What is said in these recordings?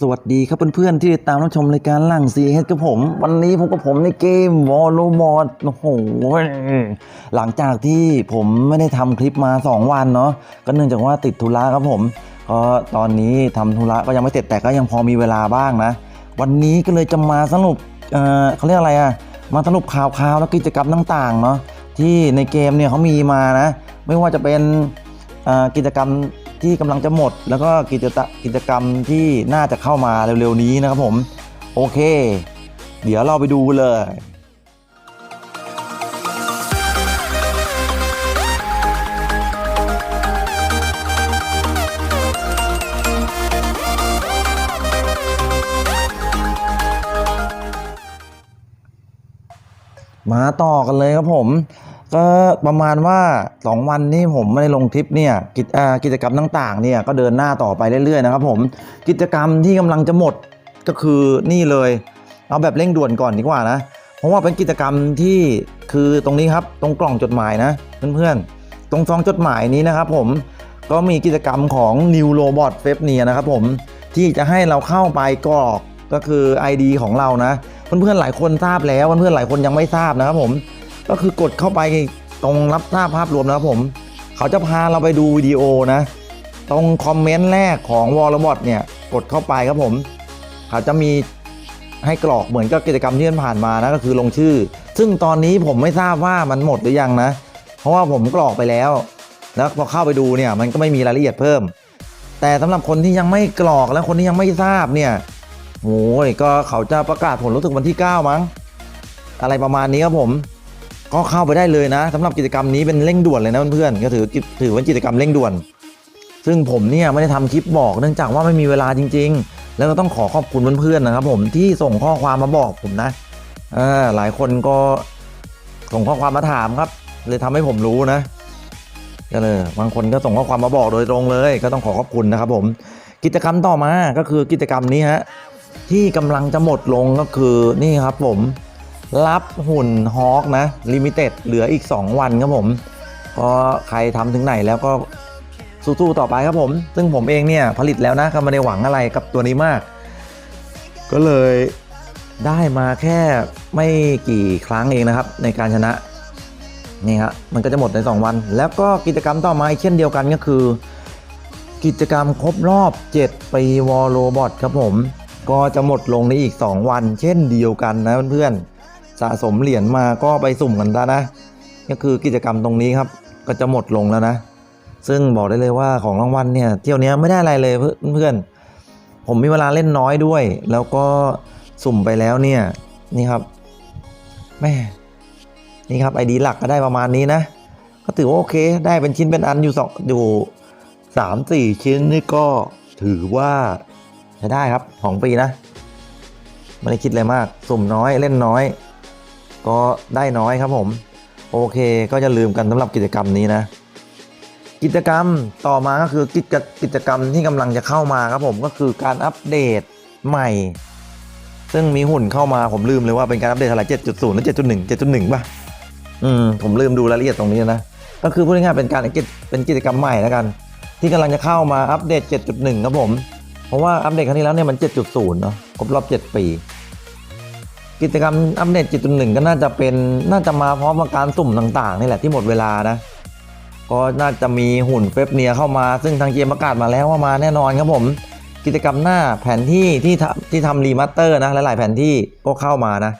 สวัสดีครับเพื่อนๆที่ติดตามรับชมรายการหลังซีเฮดกับผม วันนี้ผมกับผมในเกมวอลโลบอดโอ้โหหลังจากที่ผมไม่ได้ทำคลิปมา 2 วันเนาะก็เนื่องจากว่าติดธุระครับผมก็ตอนนี้ทำธุระก็ยังไม่เสร็จแต่ก็ยังพอมีเวลาบ้างนะ วันนี้ก็เลยจะมาสรุปเอ่อเขาเรียกอะไรอะมาสรุปข่าวๆแล้วกิจกรรมต่างๆเนาะที่ในเกมเนี่ยเขามีมานะ ไม่ว่าจะเป็นกิจกรรม ที่กำลังจะหมด แล้วก็กิจกิจกรรมที่น่าจะเข้ามาเร็วๆนี้นะครับผม โอเค เดี๋ยวเราไปดูเลยมาต่อกันเลยครับผม ก็ประมาณว่า 2 วันนี้ผมไม่ได้ลงคลิปเนี่ยกิจกิจกรรมต่างๆเนี่ยก็เดินหน้าต่อไปเรื่อยๆนะครับผมกิจกรรมที่กำลังจะหมดก็คือนี่เลย เอาแบบเร่งด่วนก่อนดีกว่านะ เพราะว่าเป็นกิจกรรมที่คือตรงนี้ครับตรงกล่องจดหมายนะเพื่อนๆตรงซองจดหมายนี้นะครับผมก็มีกิจกรรมของ New Robot f e p n e นะครับผมที่จะให้เราเข้าไปกรอกก็คือ ID ของเรานะ เพื่อนๆหลายคนทราบแล้วเพื่อนๆหลายคนยังไม่ทราบนะครับผม ก็คือกดเข้าไปตรงรับทราภาพรวมนะครับผม เขาจะพาเราไปดูวิดีโอนะ ตรงคอมเมนต์แรกของวอลบอทเนี่ยกดเข้าไปครับผม เขาจะมีให้กรอกเหมือนกับกิจกรรมที่ผ่านมานะก็คือลงชื่อ ซึ่งตอนนี้ผมไม่ทราบว่ามันหมดหรือยังนะ เพราะว่าผมกรอกไปแล้ว แล้วพอเข้าไปดูเนี่ยมันก็ไม่มีรายละเอียดเพิ่ม แต่สำหรับคนที่ยังไม่กรอกและคนที่ยังไม่ทราบเนี่ยโอ้ยก็เขาจะประกาศผลรู้สึกวันที่ 9 มั้ง อะไรประมาณนี้ครับผม ก็เข้าไปได้เลยนะสำหรับกิจกรรมนี้เป็นเร่งด่วนเลยนะเพื่อนๆก็ถือถือเป็นกิจกรรมเร่งด่วน ซึ่งผมเนี่ยไม่ได้ทำคลิปบอกเนื่องจากว่าไม่มีเวลาจริง ๆ แล้วก็ต้องขอขอบคุณเพื่อนๆนะครับ ผมที่ส่งข้อความมาบอกผมนะอหลายคนก็ส่งข้อความมาถามครับ เลยทำให้ผมรู้นะก็เลยบางคนก็ส่งข้อความมาบอกโดยตรงเลย ก็ต้องขอขอบคุณนะครับ ผมกิจกรรมต่อมาก็คือกิจกรรมนี้ฮะที่กำลังจะหมดลงก็คือนี่ครับผม รับหุ่นฮอคนะลิมิเต็ดเหลืออีก 2 วันครับผมก็ใครทำถึงไหนแล้วก็สู้ๆต่อไปครับผม ซึ่งผมเองเนี่ยผลิตแล้วนะก็ไม่ได้หวังอะไรกับตัวนี้มาก ก็เลยได้มาแค่ไม่กี่ครั้งเองนะครับ ในการชนะนี่ครับมันก็จะหมดใน 2 วัน แล้วก็กิจกรรมต่อมาเช่นเดียวกันก็คือ กิจกรรมครบรอบ 7 ปีวอลโลบอทครับผม ก็จะหมดลงในอีก 2 วัน เช่นเดียวกันนะเพื่อนๆ สะสมเหรียญมาก็ไปสุ่มกันได้นะ ก็คือกิจกรรมตรงนี้ครับ ก็จะหมดลงแล้วนะ ซึ่งบอกได้เลยว่าของรางวัลเนี่ยเที่ยวเนี้ยไม่ได้อะไรเลยเพื่อนๆผมมีเวลาเล่นน้อยด้วย แล้วก็สุ่มไปแล้วเนี่ยนี่ครับแม่นี่ครับไอดีหลักก็ได้ประมาณนี้นะ ก็ถือว่าโอเคได้เป็นชิ้นเป็นอันอยู่สองอยู่สามสี่ชิ้นนี่ก็ถือว่าใช้ได้ครับของฟรีนะ ไม่ได้คิดอะไรมาก สุ่มน้อยเล่นน้อย ก็ได้น้อยครับผม โอเคก็จะลืมกันสำหรับกิจกรรมนี้นะ กิจกรรมต่อมาก็คือกิจกิจกรรมที่กำลังจะเข้ามาครับผมก็คือการอัปเดตใหม่ ซึ่งมีหุ่นเข้ามาผมลืมเลยว่าเป็นการอัปเดตอะไร7.0หรือ7.1 7.1ป่ะอืมผมลืมดูรายละเอียดตรงนี้นะก็คือพูดง่ายๆเป็นการเป็นกิจกรรมใหม่แล้วกัน ที่กำลังจะเข้ามาอัปเดต 7.1 ครับผม เพราะว่าอัปเดตครั้งที่แล้วเนี่ยมัน 7.0 เนาะครบรอบ 7 ปี กิจกรรมอัปเดต7.1ก็น่าจะเป็นน่าจะมาพร้อมกับการสุ่มต่างๆนี่แหละที่หมดเวลานะก็น่าจะมีหุ่นเฟฟเนียเข้ามาซึ่งทางเกมประกาศมาแล้วว่ามาแน่นอนครับผม กิจกรรมหน้าแผนที่ที่ทำที่ทำรีมาสเตอร์นะหลายๆแผนที่ก็เข้ามานะ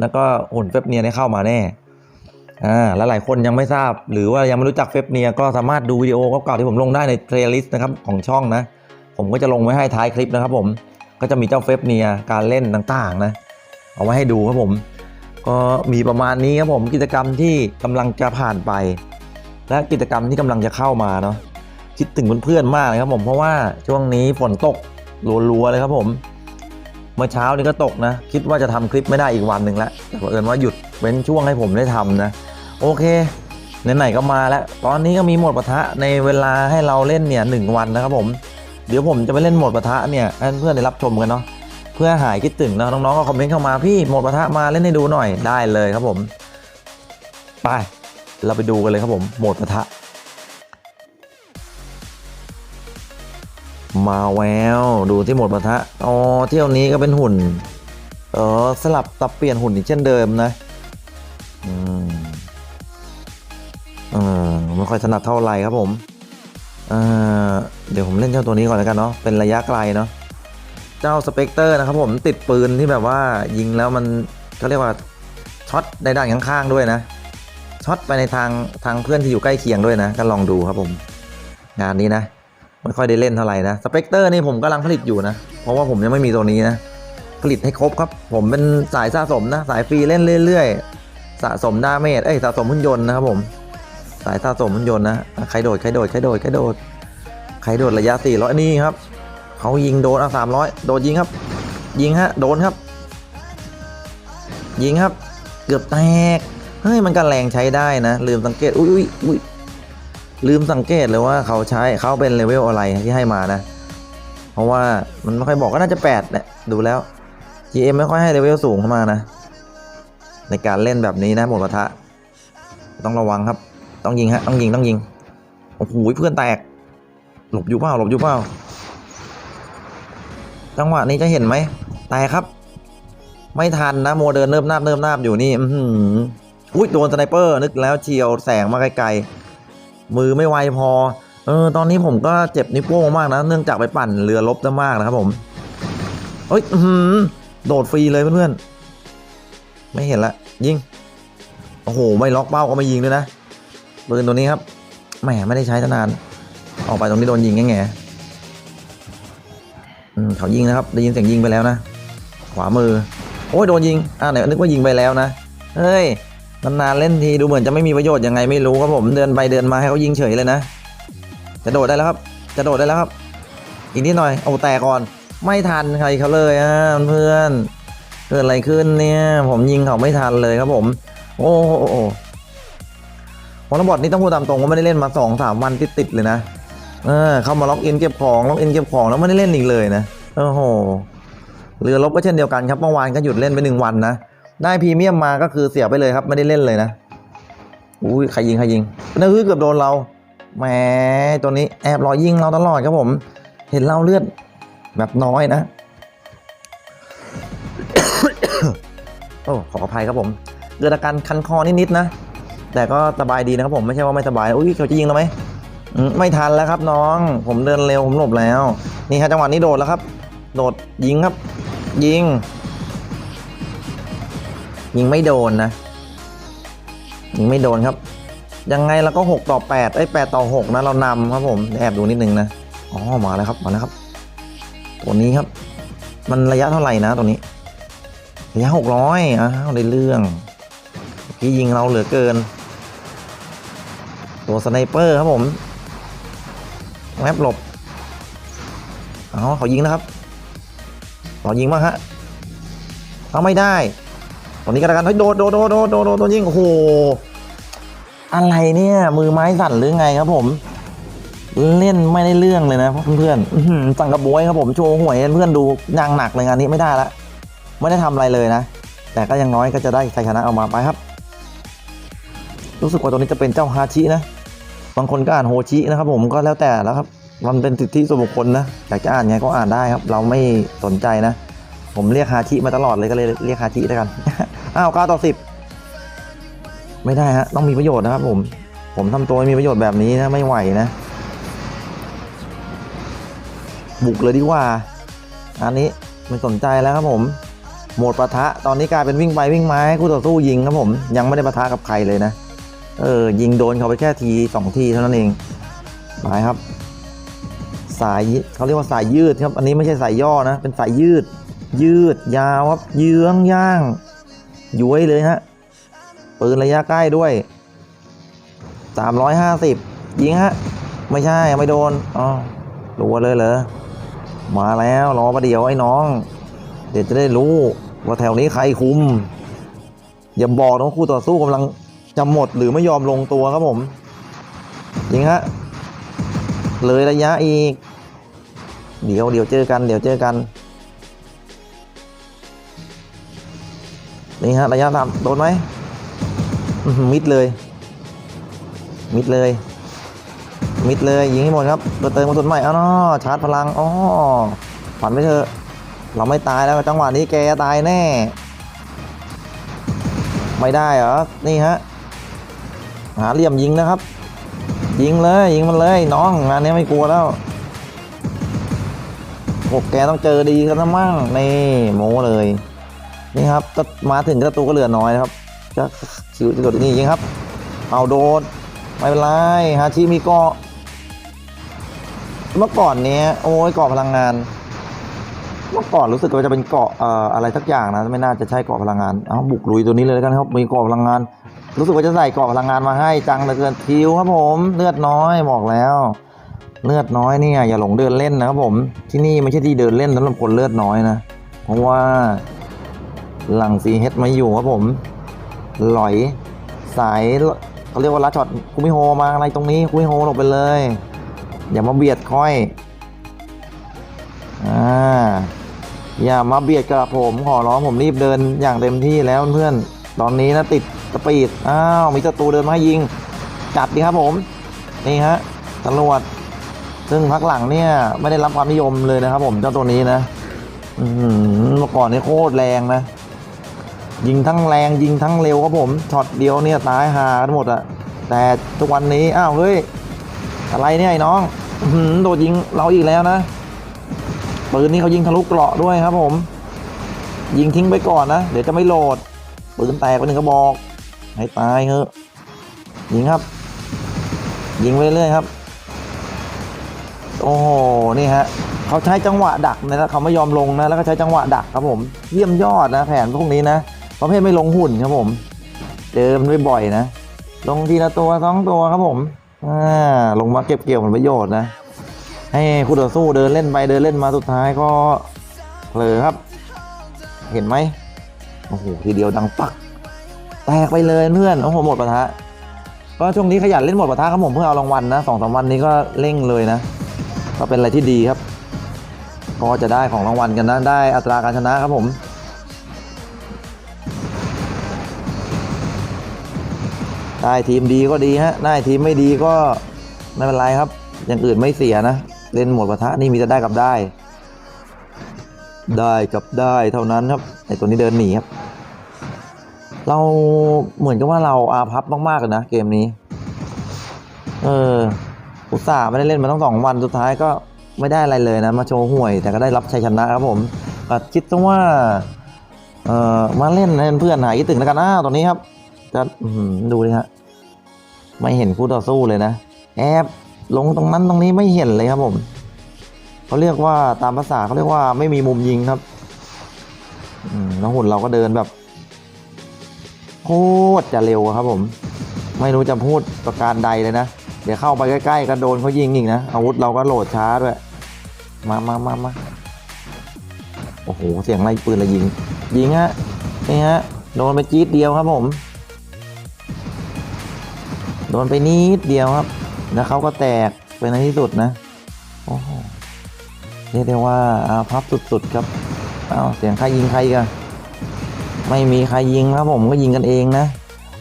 แล้วก็หุ่นเฟฟเนียได้เข้ามาแน่อ่าแล้วหลายคนยังไม่ทราบ หรือว่ายังไม่รู้จักเฟบเนียก็สามารถดูวิดีโอเก่าๆที่ผมลงได้ในเพลย์ลิสต์นะครับของช่องนะ ผมก็จะลงไว้ให้ท้ายคลิปนะครับผมก็จะมีเจ้าเฟบเนียการเล่นต่างๆนะ เอาไว้ให้ดูครับผม ก็มีประมาณนี้ครับผมกิจกรรมที่กำลังจะผ่านไป และกิจกรรมที่กำลังจะเข้ามาเนาะคิดถึงเพื่อนๆมากเลยครับผมเพราะว่าช่วงนี้ฝนตกรัวๆเลยครับผมเมื่อเช้านี้ก็ตกนะ คิดว่าจะทำคลิปไม่ได้อีกวันหนึ่งแล้วแต่เผอิญว่าหยุดเว้นช่วงให้ผมได้ทำนะ โอเคไหนๆก็มาแล้ว ตอนนี้ก็มีหมดปะทะในเวลาให้เราเล่นเนี่ยหนึ่งวันนะครับผม เดี๋ยวผมจะไปเล่นหมดปะทะเนี่ยให้เพื่อนได้รับชมกันเนาะ เพื่อหายคิดถึงนะน้องๆก็คอมเมนต์เข้ามาพี่หมดปะทะมาเล่นให้ดูหน่อยได้เลยครับผมไปเราไปดูกันเลยครับผมโหมดปะทะ มาแววดูที่หมดปะทะอ๋อเที่ยวนี้ก็เป็นหุ่นเออสลับตับเปลี่ยนหุ่นอีกเช่นเดิมนะอืมเออไม่ค่อยถนัดเท่าไหร่ครับผมเออเดี๋ยวผมเล่นเจ้าตัวนี้ก่อนแล้วกันเนาะเป็นระยะไกลเนาะ จ้าสเปกเตอร์นะครับผมติดปืนที่แบบว่ายิงแล้วมันเขาเรียกว่าช็อตในด้านข้างๆด้วยนะช็อตไปในทางทางเพื่อนที่อยู่ใกล้เคียงด้วยนะ ก็ลองดูครับผม งานนี้นะไม่ค่อยได้เล่นเท่าไหร่นะสเปกเตอร์นี่ผมกำลังผลิตอยู่นะ เพราะว่าผมยังไม่มีตัวนี้นะ ผลิตให้ครบครับ ผมเป็นสายสะสมนะ สายฟรีเล่นเรื่อยๆ สะสมดาเมจเอ้ยสะสมหุ่นยนต์นะครับผม สายสะสมหุ่นยนต์นะอะใครโดดใครโดดใครโดดใครโดดใครโดดระยะ400นี่ครับ เขายิงโดนอะ300โดดยิงครับ ยิงฮะโดนครับ ยิงครับ เกือบแตกเฮ้ยมันก็แรงใช้ได้นะ ลืมสังเกตอุ้ยอุ้ยอุ้ยลืมสังเกตเลยว่าเขาใช้เขาเป็นเลเวลอะไรที่ให้มานะ เพราะว่ามันไม่ค่อยบอกก็น่าจะ8เนี่ยดูแล้ว GM ไม่ค่อยให้เลเวลสูงเข้ามานะ ในการเล่นแบบนี้นะหมดกระทะ ต้องระวังครับ ต้องยิงฮะต้องยิงต้องยิงโอ้โหเพื่อนแตก หลบอยู่เปล่าหลบอยู่เปล่า จังหวะนี้จะเห็นไหมแตกครับ ไม่ทันนะโมเดินเนิบนาบเนิบนาบอยู่นี่อืออุ้ยโดนสไนเปอร์นึกแล้วเฉียวแสงมาไกลๆมือไม่ไวพอเออตอนนี้ผมก็เจ็บนิ้วโป้งมากนะ เนื่องจากไปปั่นเรือลบซะมากนะครับผมเฮ้ยอื้อหือโดดฟรีเลยเพื่อนๆไม่เห็นละ ยิงโอ้โห ไม่ล็อกเป้าก็ไม่ยิงด้วยนะปืนตัวนี้ครับแหมไม่ได้ใช้ตั้งนาน ออกไปตรงนี้โดนยิงแง่ๆ เขายิงนะครับ ได้ยินเสียงยิงไปแล้วนะ ขวามือ โอ้ยโดนยิง อ่าไหนนึกว่ายิงไปแล้วนะ เฮ้ย นานๆเล่นทีดูเหมือนจะไม่มีประโยชน์ยังไงไม่รู้ครับผม เดินไปเดินมาให้เขายิงเฉยเลยนะ จะโดดได้แล้วครับ จะโดดได้แล้วครับ อีกนิดหน่อย เอาแต่ก่อน ไม่ทันใครเขาเลยอะเพื่อน เกิดอะไรขึ้นเนี่ย ผมยิงเขาไม่ทันเลยครับผม โอ้โหวอลบอดนี่ต้องพูดตามตรงว่าไม่ได้เล่นมาสองสามวันติดๆเลยนะ เออเข้ามาล็อกอินเก็บของล็อกอินเก็บของแล้วไม่ได้เล่นอีกเลยนะโอ้โหเรือลบก็เช่นเดียวกันครับเมื่อวานก็หยุดเล่นไปหนึ่งวันนะได้พรีเมียมมาก็คือเสียไปเลยครับ ไม่ได้เล่นเลยนะอุ้ยใครยิงใครยิงนั่นคือเกือบโดนเราแหมตัวนี้แอบรอยิงเราตลอดครับผม เห็นเราเลือดแบบน้อยนะโอ้ขออภัยครับผมเกิดอาการคันคอนิดๆนะ แต่ก็สบายดีนะครับผมไม่ใช่ว่าไม่สบายอุ้ยเขาจะยิงเราไหม อืมไม่ทันแล้วครับน้อง ผมเดินเร็วผมหลบแล้ว นี่ครับจังหวะนี้โดดแล้วครับ โดดยิงครับ ยิง ยิงไม่โดนนะยิงไม่โดนครับ ยังไงเราก็หกต่อแปดไอ้แปดต่อหกนะ เรานำครับผมแอบดูนิดนึงนะอ๋อมาแล้วครับมาแล้วครับ ตัวนี้ครับ มันระยะเท่าไหร่นะตัวนี้ระยะหกร้อยอ้าวในเรื่องพี่ยิงเราเหลือเกิน ตัวสไนเปอร์ครับผม แวบหลบอ๋อเขายิงนะครับเขายิงมากฮะเอาไม่ได้ตอนนี้กระกันเฮ้ยโดดโดดโดดโดดโดดโดนยิงโอ้โหอะไรเนี่ยมือไม้สั่นหรือไงครับผม เล่นไม่ได้เรื่องเลยนะเพื่อนๆสั่งกระบวยครับผมโชว์หวยให้เพื่อนดูยางหนักเลยงานนี้ไม่ได้ละไม่ได้ทำอะไรเลยนะ แต่ก็ยังน้อยก็จะได้ชัยชนะเอามาไปครับ รู้สึกว่าตัวนี้จะเป็นเจ้าฮาชินะ บางคนก็อ่านโฮชินะครับผมก็แล้วแต่แล้วครับมันเป็นสิทธิส่วนบุคคลนะอยากจะอ่านไงก็อ่านได้ครับ เราไม่สนใจนะ ผมเรียกฮาชิมาตลอดเลยก็เลยเรียกฮาชิแล้วกันอ้าวเก้าต่อสิบไม่ได้ฮะต้องมีประโยชน์นะครับ ผม ผมทำตัวมีประโยชน์แบบนี้นะไม่ไหวนะ บุกเลยดีกว่า อันนี้ไม่สนใจแล้วครับผมโหมดปะทะตอนนี้กลายเป็นวิ่งไปวิ่งมาให้คู่ต่อสู้ยิงครับผม ยังไม่ได้ปะทะกับใครเลยนะ เออยิงโดนเขาไปแค่ทีสองทีเท่านั้นเองไปครับสายเขาเรียกว่าสายยืดครับ อันนี้ไม่ใช่สายย่อนะ เป็นสายยืด ยืดยาวครับ เยื้องย่างย้วยเลยฮะปืนระยะใกล้ด้วย 350 ยิงฮะ ไม่ใช่ไม่โดนอ๋อรัวเลยเหรอมาแล้วรอประเดี๋ยวไอ้น้อง เดี๋ยวจะได้รู้ว่าแถวนี้ใครคุม อย่าบอกนะว่าคู่ต่อสู้กำลัง จะหมดหรือไม่ยอมลงตัวครับผมยิงฮะเลยระยะอีก เดี๋ยวเดี๋ยวเจอกัน เดี๋ยวเจอกันนี่ฮะระยะตามโดนไหมมิดเลย มิดเลย มิดเลยยิงให้หมดครับตัวเติมกระสุนใหม่อาเนาะชาร์จพลังอ๋อฝันไปเถอะเราไม่ตายแล้วจังหวะนี้แกตายแน่ ไม่ได้เหรอ นี่ฮะ หาเหลี่ยมยิงนะครับ ยิงเลยยิงมันเลยน้องงานนี้ไม่กลัวแล้วพวกแกต้องเจอดีกันนะมั่งนี่โม้เลยนี่ครับมาถึงประตูก็เหลือน้อยนะครับจะชิวจะโดดนี่ยิงครับ เอาโดดไม่เป็นไรฮาชิมีเกาะเมื่อก่อนเนี้ยโอ้ยเกาะพลังงาน เมื่อก่อนรู้สึกว่าจะเป็นเกาะอออะไรสักอย่างนะไม่น่าจะใช่เกาะพลังงานเอาบุกลุยตัวนี้เลยแล้วกันครับมีเกาะพลังงาน รู้สึกว่าจะใส่เกาะพลังงานมาให้จังเหลือเกินคิวครับผมเลือดน้อยบอกแล้ว เลือดน้อยเนี่ยอย่าหลงเดินเล่นนะครับผมที่นี่ไม่ใช่ที่เดินเล่นสำหรับคนเลือดน้อยนะเพราะว่าหลังซีเฮดมาอยู่ครับผม หลอยสายเขาเรียกว่าลัดช็อตคุมิโฮมาอะไรตรงนี้คุมิโฮหลบไปเลย อย่ามาเบียดค่อยอ่าอย่ามาเบียดกับผมขอร้องผมรีบเดินอย่างเต็มที่แล้วเพื่อนตอนนี้นะติด สปีด อ้าว มีศัตรูเดินมาให้ยิง จัดดีครับผม นี่ฮะตำรวจ ซึ่งพักหลังเนี่ยไม่ได้รับความนิยมเลยนะครับผมเจ้าตัวนี้นะ อืเมื่อก่อนนี่โคตรแรงนะ ยิงทั้งแรงยิงทั้งเร็วครับผม ช็อตเดียวเนี่ยตายหากันหมดอะแต่ทุกวันนี้ อ้าว เฮ้ย อะไรเนี่ยไอ้น้องโดดยิงเราอีกแล้วนะปืนนี้เขายิงทะลุเกราะด้วยครับผม ยิงทิ้งไปก่อนนะ เดี๋ยวจะไม่โหลดปืนแตกไปหนึ่งกระบอก ให้ตายเถอะยิงครับ ยิงไปเรื่อยๆครับ โอ้โหนี่ฮะเขาใช้จังหวะดักนะเขาไม่ยอมลงนะแล้วก็ใช้จังหวะดักครับผม เยี่ยมยอดนะ แผนพวกนี้นะประเภทไม่ลงหุ่นครับผมเจอมันบ่อยๆนะ ลงทีละตัวสองตัวครับผมอ่าลงมาเก็บเกี่ยวผลประโยชน์นะ ให้คู่ต่อสู้เดินเล่นไปเดินเล่นมาสุดท้ายก็เผลอครับ เห็นไหมโอ้โหทีเดียวดังปัก แตกไปเลยเพื่อนโอ้โหหมดปะทะก็ช่วงนี้ขยันเล่นหมดปะทะครับผมเพื่อเอารางวัลนะสองสามวันนี้ก็เร่งเลยนะ ก็เป็นอะไรที่ดีครับ ก็จะได้ของรางวัลกันนะได้อัตราการชนะครับผมได้ทีมดีก็ดีฮะได้ทีมไม่ดีก็ไม่เป็นไรครับ อย่างอื่นไม่เสียนะ เล่นหมดปะทะนี่มีแต่ได้กับได้ ได้กับได้เท่านั้นครับไอตัวนี้เดินหนีครับ เราเหมือนกับว่าเราอาพับมากๆเลยนะเกมนี้ เอออุตส่าห์ไม่ได้เล่นมาตั้งสองวันสุดท้ายก็ไม่ได้อะไรเลยนะ มาโชว์ห่วย แต่ก็ได้รับชัยชนะครับผมคิดซะว่าเอ่อมาเล่นเพื่อนหายคิดถึงแล้วกันอ้าวตรงนี้ครับ จะดูเลยฮะไม่เห็นคู่ต่อสู้เลยนะ แอบลงตรงนั้นตรงนี้ไม่เห็นเลยครับผมเขาเรียกว่าตามภาษาเขาเรียกว่าไม่มีมุมยิงครับอืมแล้วหุ่นเราก็เดินแบบ โคตรจะเร็วครับผม ไม่รู้จะพูดประการใดเลยนะ เดี๋ยวเข้าไปใกล้ๆก็โดนเขายิงอีกนะ อาวุธเราก็โหลดช้าด้วย มามามามาโอ้โห เสียงไล่ปืนละยิง ยิงฮะ นี่ฮะ โดนไปจี๊ดเดียวครับผม โดนไปนิดเดียวครับ แล้วเขาก็แตกไปในที่สุดนะ โอ้โห เรียกได้ว่าอาพับสุดๆครับ เอาเสียงใครยิงใครกัน ไม่มีใครยิงครับผมก็ยิงกันเองนะ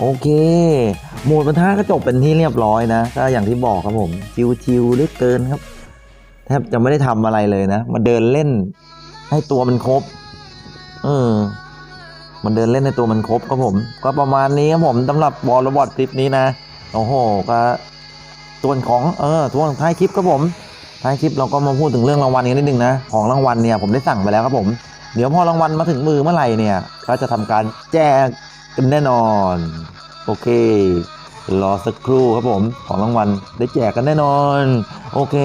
โอเคหมดปะทะก็จบเป็นที่เรียบร้อยนะ ก็อย่างที่บอกครับผมชิวๆเหลือเกินครับ แทบจะไม่ได้ทำอะไรเลยนะ มาเดินเล่น ให้ตัวมันครบ เออมันเดินเล่นในตัวมันครบครับผม ก็ประมาณนี้ครับผมสำหรับบอลบอดคลิปนี้นะ โอ้โห ก็ส่วนของเออส่วนท้ายคลิปครับผมท้ายคลิปเราก็มาพูดถึงเรื่องรางวัลกันนิดนึงนะ ของรางวัลเนี่ยผมได้สั่งไปแล้วครับผม เดี๋ยวพอรางวัลมาถึงมือเมื่อไหร่เนี่ย ก็จะทำการแจกกันแน่นอน โอเค รอสักครู่ครับผมของรางวัลได้แจกกันแน่นอน โอเค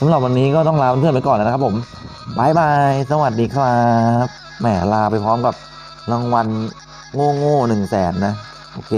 สำหรับวันนี้ก็ต้องลาเพื่อนไปก่อนแล้วนะครับผมบายบายสวัสดีครับแหมลาไปพร้อมกับรางวัลโง่ๆหนึ่งแสนนะ โอเค